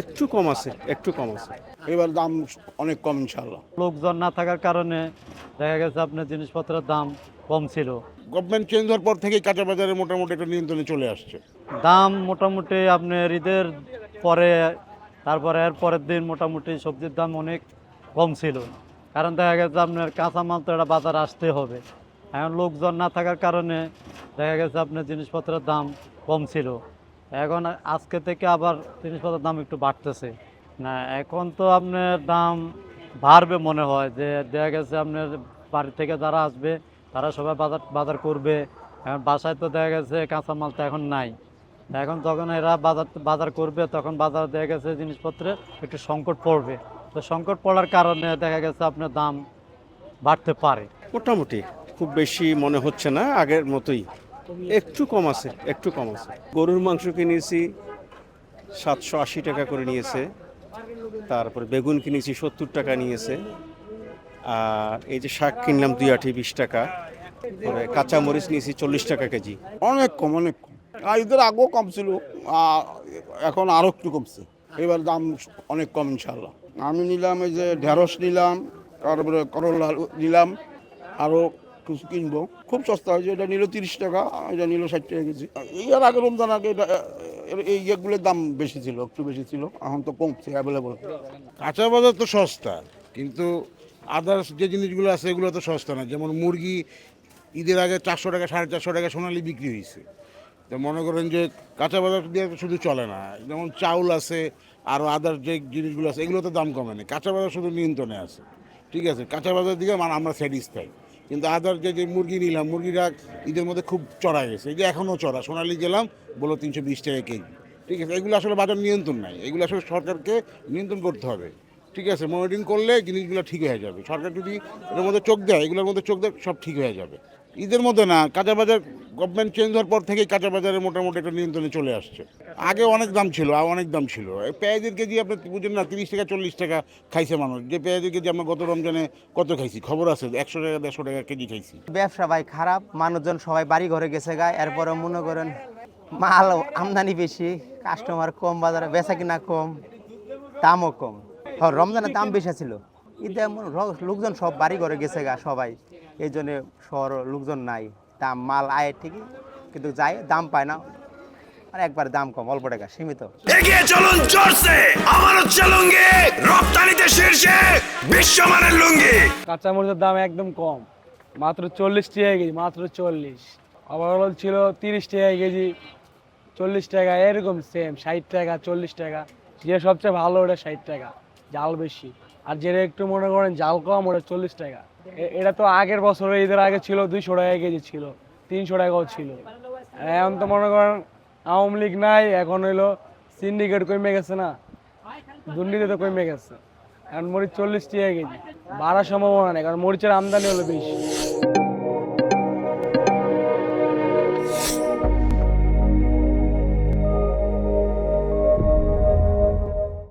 একটু কম আছে একটু কম আছে। এবার দাম অনেক কম ইনশাল্লাহ লোকজন না থাকার কারণে দেখা গেছে আপনার জিনিসপত্রের দাম কম ছিল। গভর্নমেন্ট চেঞ্জ হওয়ার পর থেকেই কাঁচা বাজারে মোটামুটি একটা নিয়ন্ত্রণে চলে আসছে। দাম মোটামুটি আপনার ঈদের পরে তারপরে এর পরের দিন মোটামুটি সবজির দাম অনেক কম ছিল। কারণ দেখা গেছে আপনার কাঁচামাল তো এটা বাজার আসতে হবে। এখন লোকজন না থাকার কারণে দেখা গেছে আপনার জিনিসপত্রের দাম কম ছিল। এখন আজকে থেকে আবার জিনিসপত্রের দাম একটু বাড়তেছে। না, এখন তো আপনার দাম বাড়বে মনে হয়, যে দেখা গেছে আপনার বাড়ি থেকে যারা আসবে, তারা সবাই বাজার বাজার করবে। এখন বাসায় তো দেখা গেছে কাঁচামাল তো এখন নাই। এখন যখন এরা বাজার বাজার করবে, তখন বাজার দেখা গেছে জিনিসপত্রে একটু সংকট পড়বে। তো সংকট পড়ার কারণে দেখা গেছে আপনার দাম বাড়তে পারে। মোটামুটি, খুব বেশি মনে হচ্ছে না আগের মতোই। একটু কম আছে একটু কম আছে। গরুর মাংস কিনেছি সাতশো আশি টাকা করে নিয়েছে। তারপরে বেগুন কিনেছি সত্তর টাকা নিয়েছে। আর এই যে শাক কিনলাম দুই আটি বিশ টাকা। পরে কাঁচা মরিচ নিয়েছি চল্লিশ টাকা কেজি। অনেক কম অনেক কম। আর ঈদের আগেও কম ছিল আর এখন আরও একটু কমছে। এবার দাম অনেক কম ইনশাল্লাহ আমি নিলাম এই যে ঢেঁড়স নিলাম তারপরে করলা নিলাম আরও কিনবো। খুব সস্তা হয়েছে, এটা নিল তিরিশ টাকা, এটা নিল ষাট টাকা কেজি। আর আগে রমজান আগে এটা এই ইয়েগুলোর দাম বেশি ছিল, একটু বেশি ছিল, এখন তো কমছে অ্যাভেলেবল কাঁচা বাজার তো সস্তা, কিন্তু আদার্স যে জিনিসগুলো আছে এগুলো তো সস্তা না। যেমন মুরগি ঈদের আগে চারশো টাকা, সাড়ে চারশো টাকা সোনালি বিক্রি হয়েছে। তো মনে করেন যে কাঁচা বাজার দিয়ে শুধু চলে না, যেমন চাউল আছে আরও আদার যে জিনিসগুলো আছে এগুলো তো দাম কমে না। কাঁচা বাজার শুধু নিয়ন্ত্রণে আছে। ঠিক আছে, কাঁচা বাজার দিকে মানে আমরা স্যাটিসফাই কিন্তু আদার যে মুরগি নিলাম, মুরগিটা ঈদের মধ্যে খুব চড়া গেছে। এই যে এখনও চড়া, সোনালি গেলাম বলো তিনশো বিশ টাকা কেজি। ঠিক আছে, এগুলো আসলে বাজার নিয়ন্ত্রণ নাই। এগুলো আসলে সরকারকে নিয়ন্ত্রণ করতে হবে। ঠিক আছে মনিটরিং করলে জিনিসগুলো ঠিক হয়ে যাবে। সরকার যদি এর মধ্যে চোখ দেয়, এগুলোর মধ্যে চোখ দেয়, সব ঠিক হয়ে যাবে। ঈদের মধ্যে না কাঁচা বাজার গভর্নমেন্ট চেঞ্জ হওয়ার পর থেকেই কাঁচা বাজারে মোটামুটি একটা নিয়ন্ত্রণে চলে আসছে। আগে অনেক দাম ছিল আর অনেক দাম ছিল। পেঁয়াজের কেজি আপনি বুঝেন না, তিরিশ টাকা, চল্লিশ টাকা খাইছে মানুষ। যে পেঁয়াজের কেজি আমরা গত রমজানে কত খাইছি? খবর আছে, একশো টাকা, দেড়শো টাকা কেজি খাইছি। ব্যবসা ভাই খারাপ, মানুষজন সবাই বাড়ি ঘরে গেছে গা এরপরে মনে করেন মাল আমদানি বেশি কাস্টমার কম, বাজারে বেচা কিনা কম, দামও কম। হ রমজানের দাম বেশি ছিল। ঈদে লোকজন সব বাড়ি ঘরে গেছে গা, সবাই। এই জন্য শহর লোকজন নাই। দাম মাল আয় ঠিকই কিন্তু যায় দাম পায় না। আর একবার দাম কম অল্প টাকা সীমিত। এগিয়ে চলুন জোরসে আমার হচ্ছে লুঙ্গি রপ্তানিতে শীর্ষে বিশ্বমানের লুঙ্গি। কাঁচামরিচের দাম একদম কম মাত্র চল্লিশ টাকা কেজি মাত্র চল্লিশ। ওভারঅল ছিল তিরিশ টাকা কেজি চল্লিশ টাকা এরকম সেম ষাট টাকা চল্লিশ টাকা। যে সবচেয়ে ভালো ওটা ষাট টাকা জাল বেশি। আর যেটা একটু মনে করেন জাল কম ওটা চল্লিশ টাকা। এটা তো আগের বছর ঈদের আগে ছিল দুইশো টাকা কেজি ছিল, তিনশো টাকাও ছিল। এখন তো মনে করেন আওয়ামী লীগ নাই, এখন হইল সিন্ডিকেট কমে গেছে না দুর্নীতি তো কমে গেছে। এখন মরিচ চল্লিশ টাকা কেজি, বাড়ার সম্ভাবনা নেই, কারণ মরিচের আমদানি হলো বেশি।